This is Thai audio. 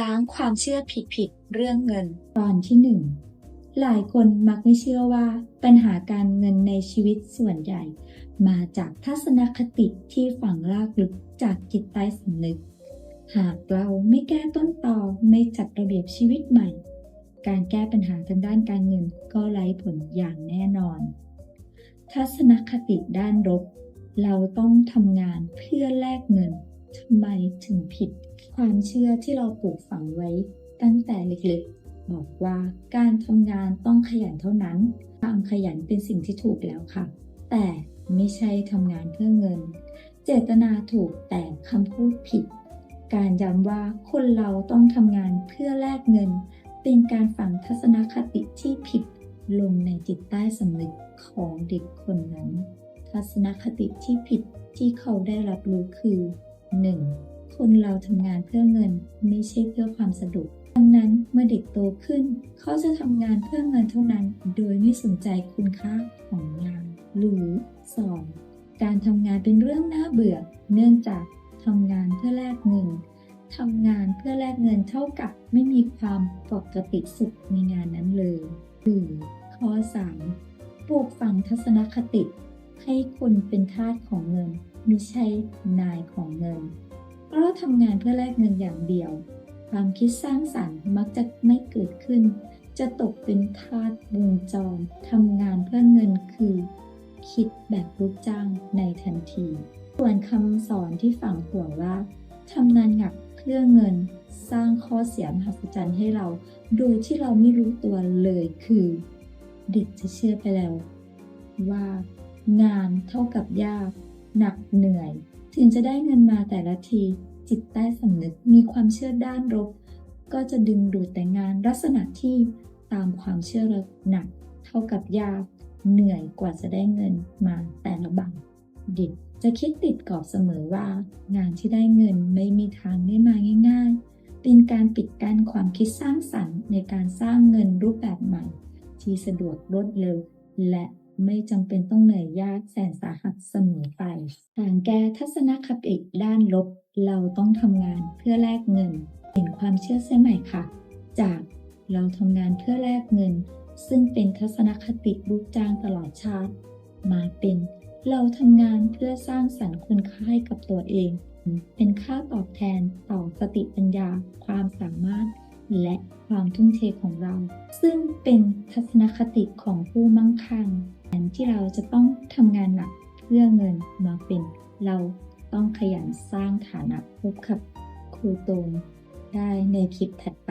ล้างความเชื่อผิดๆเรื่องเงิน ตอนที่หนึ่งหลายคนมักไม่เชื่อว่าปัญหาการเงินในชีวิตส่วนใหญ่ มาจากทัศนคติที่ฝังรากลึกจากจิตใต้สำนึก หากเราไม่แก้ต้นตอไม่จัดระเบียบชีวิตใหม่ การแก้ปัญหาทางด้านการเงินก็ไร้ผลอย่างแน่นอน ทัศนคติด้านลบเราต้องทำงานเพื่อแลกเงิน ทำไมถึงผิด ความเชื่อที่เราปลูกฝังไว้ ตั้งแต่เล็กๆ บอกว่าการทำงานต้องขยันเท่านั้น ความขยันเป็นสิ่งที่ถูกแล้วค่ะ แต่ไม่ใช่ทำงานเพื่อเงิน เจตนาถูกแต่คำพูดผิด การย้ำว่าคนเราต้องทำงานเพื่อแลกเงิน เป็นการฝังทัศนคติที่ผิดลงในจิตใต้สำนึกของเด็กคนนั้น ทัศนคติที่ผิดที่เขาได้รับรู้คือ 1. คนเราทำงานเพื่อเงิน ไม่ใช่เพื่อความสะดวกดังนั้นเมื่อเด็กโตขึ้น เขาจะทำงานเพื่อเงินเท่านั้น โดยไม่สนใจคุณค่าของงาน หรือ 2. การทำงานเป็นเรื่องน่าเบื่อ เนื่องจากทำงานเพื่อแลกเงินทำงานเพื่อแลกเงินเท่ากับไม่มีความปกติสุขในงานนั้นเลยหรือข้อ 3. ปลูกฝังทัศนคติ ให้คนเป็นทาสของเงิน ม่ใช่นายของเงิน เพราะทำงานเพื่อแลกเงินอย่างเดียว ความคิดสร้างสรรค์มักจะไม่เกิดขึ้น จะตกเป็นทาสวงจรทำงานเพื่อเงินคือ คิดแบบลูกจ้างในทันที ส่วนคำสอนที่ฝังหัวว่าทำงานหนักเพื่อเงินสร้างข้อเสียมหัศจรรย์ให้เรา โดยที่เราไม่รู้ตัวเลยคือ เด็กจะเชื่อไปแล้ว ว่างานเท่ากับยาก หนักเหนื่อย ถึงจะได้เงินมาแต่ละที จิตใต้สำนึกมีความเชื่อด้านลบก็จะดึงดูดแต่งานลักษณะที่ตามความเชื่อเราหนัก เท่ากับยากเหนื่อยกว่าจะได้เงินมาแต่ละบังด็กจะคิดติดกรอบเสมอว่า งานที่ได้เงินไม่มีทางได้มาง่ายๆ เป็นการปิดกั้นความคิดสร้างสรรค์ในการสร้างเงินรูปแบบใหม่ ที่สะดวกรวดเร็ว และ ไม่จำเป็นต้องเหนื่อยยากแสนสาหัสเสมอไป ทางแก้ทัศนคติด้านลบ เราต้องทำงานเพื่อแลกเงินเปลี่ยนความเชื่อเสียใหม่ค่ะ จากเราทำงานเพื่อแลกเงิน ซึ่งเป็นทัศนคติลูกจ้างตลอดชาติ มาเป็นเราทำงานเพื่อสร้างสรรค์คุณค่าให้กับตัวเอง เป็นค่าตอบแทนต่อสติปัญญา ความสามารถ และความทุ่มเทของเรา ซึ่งเป็นทัศนคติของผู้มั่งคั่งแทนที่เราจะต้องทำงานหนักเพื่อเงินมาเป็นเราต้องขยันสร้างฐานะพบกับครูโตนได้ในคลิปถัดไป